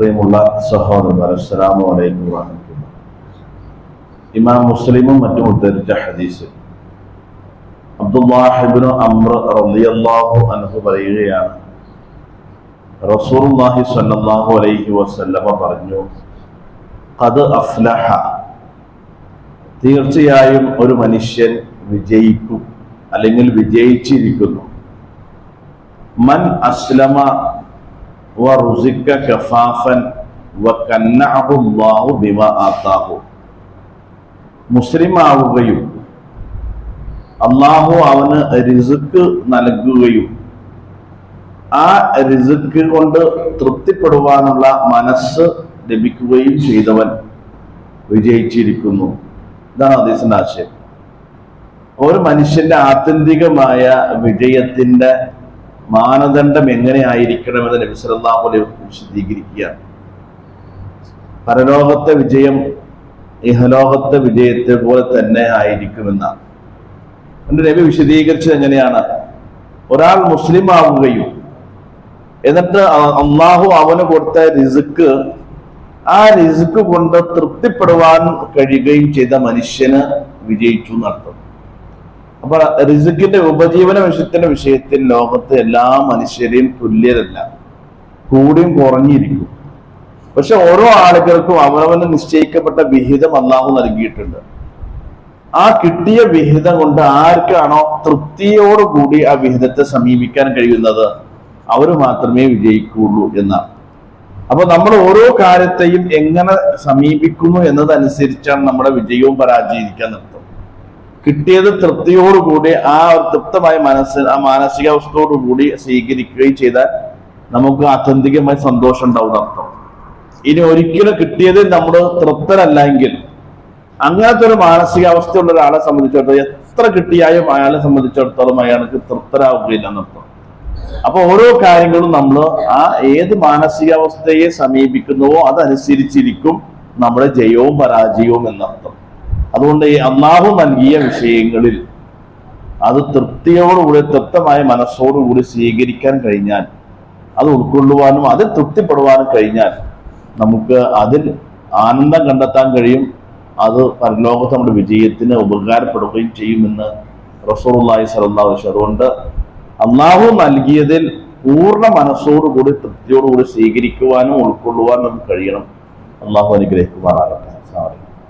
പ്രിയമുള്ള സഹോദരന്മാർ അസ്സലാമു അലൈക്കും ഇമാം മുസ്ലിമും മറ്റും ഉദ്ധരിച്ച ഹദീസ്. അബ്ദുല്ലാഹിബ്നു അംർ റളിയല്ലാഹു അൻഹു പറയുകയാണ്. റസൂലുള്ളാഹി സ്വല്ലല്ലാഹു അലൈഹി വസല്ലമ പറഞ്ഞു ഖദ് അഫ്ലഹ. തീർച്ചയായും ഒരു മനുഷ്യൻ വിജയിക്കും അല്ലെങ്കിൽ വിജയിച്ചിരിക്കുന്നു. മൻ അസ്ലമ മുസ്ലിം ആവുകയും അള്ളാഹു അവന് റിസുക്ക് നൽകുകയും ആ റിസുക്ക് കൊണ്ട് തൃപ്തിപ്പെടുവാനുള്ള മനസ്സ് ലഭിക്കുകയും ചെയ്തവൻ വിജയിച്ചിരിക്കുന്നു. ഇതാണ് ഹദീസിന്റെ ആശയം. ഒരു മനുഷ്യന്റെ ആത്യന്തികമായ വിജയത്തിന്റെ മാനദണ്ഡം എങ്ങനെയായിരിക്കണമെന്ന് നബിസ്വല്ലാമുലെ സല്ലല്ലാഹു അലൈഹി വസല്ലം വിശദീകരിക്കുകയാണ്. പരലോകത്തെ വിജയം ഇഹലോകത്തെ വിജയത്തെ പോലെ തന്നെ ആയിരിക്കുമെന്നാണ്. എന്റെ നബി വിശദീകരിച്ചത് എങ്ങനെയാണ്? ഒരാൾ മുസ്ലിം ആവുകയും എന്നിട്ട് അള്ളാഹു അവന് കൊടുത്ത റിസുക്ക് ആ റിസുക്ക് കൊണ്ട് തൃപ്തിപ്പെടുവാൻ കഴിയുകയും ചെയ്ത മനുഷ്യന് വിജയിച്ചു എന്നർത്ഥം അപ്പൊ റിസുക്കിന്റെ ഉപജീവന വിഷയത്തിന്റെ വിഷയത്തിൽ ലോകത്തെ എല്ലാ മനുഷ്യരെയും തുല്യരല്ല. കൂടിയും കുറഞ്ഞിരിക്കും. പക്ഷെ ഓരോ ആളുകൾക്കും അവനവന് നിശ്ചയിക്കപ്പെട്ട വിഹിതം അള്ളാഹു നൽകിയിട്ടുണ്ട്. ആ കിട്ടിയ വിഹിതം കൊണ്ട് ആർക്കാണോ തൃപ്തിയോടുകൂടി ആ വിഹിതത്തെ സമീപിക്കാൻ കഴിയുന്നത്? അവർ മാത്രമേ വിജയിക്കുള്ളൂ എന്നാണ്. അപ്പൊ നമ്മൾ ഓരോ കാര്യത്തെയും എങ്ങനെ സമീപിക്കുന്നു എന്നതനുസരിച്ചാണ് നമ്മുടെ വിജയവും പരാജയിക്കാൻ നിർത്തും കിട്ടിയത് തൃപ്തിയോടുകൂടി ആ ഒരു തൃപ്തമായ മനസ്സ് ആ മാനസികാവസ്ഥയോടുകൂടി സ്വീകരിക്കുകയും ചെയ്താൽ നമുക്ക് ആത്യന്തികമായി സന്തോഷം ഉണ്ടാവും അർത്ഥം. ഇനി ഒരിക്കലും കിട്ടിയത് നമ്മൾ തൃപ്തരല്ലെങ്കിൽ അങ്ങനത്തെ ഒരു മാനസികാവസ്ഥയുള്ള ഒരാളെ സംബന്ധിച്ചിടത്തോളം എത്ര കിട്ടിയാലും അയാളെ സംബന്ധിച്ചിടത്തോളം അയാൾക്ക് തൃപ്തരാവുകയില്ല എന്നർത്ഥം അപ്പൊ ഓരോ കാര്യങ്ങളും നമ്മൾ ആ ഏത് മാനസികാവസ്ഥയെ സമീപിക്കുന്നുവോ അതനുസരിച്ചിരിക്കും നമ്മുടെ ജയവും പരാജയവും എന്നർത്ഥം അതുകൊണ്ട് ഈ അള്ളാഹു നൽകിയ വിഷയങ്ങളിൽ അത് തൃപ്തിയോടുകൂടി തൃപ്തമായ മനസ്സോടുകൂടി സ്വീകരിക്കാൻ കഴിഞ്ഞാൽ അത് ഉൾക്കൊള്ളുവാനും അതിൽ തൃപ്തിപ്പെടുവാനും കഴിഞ്ഞാൽ നമുക്ക് അതിൽ ആനന്ദം കണ്ടെത്താൻ കഴിയും. അത് പരലോകത്ത് നമ്മുടെ വിജയത്തിന് ഉപകാരപ്പെടുകയും ചെയ്യുമെന്ന് റസൂർലായി അലൈഹി വസല്ലം അതുകൊണ്ട് അള്ളാഹു നൽകിയതിൽ പൂർണ മനസ്സോടുകൂടി തൃപ്തിയോടുകൂടി സ്വീകരിക്കുവാനും ഉൾക്കൊള്ളുവാനും നമുക്ക് കഴിയണം. അള്ളാഹു അനുഗ്രഹിക്കുമാറാകട്ടെ.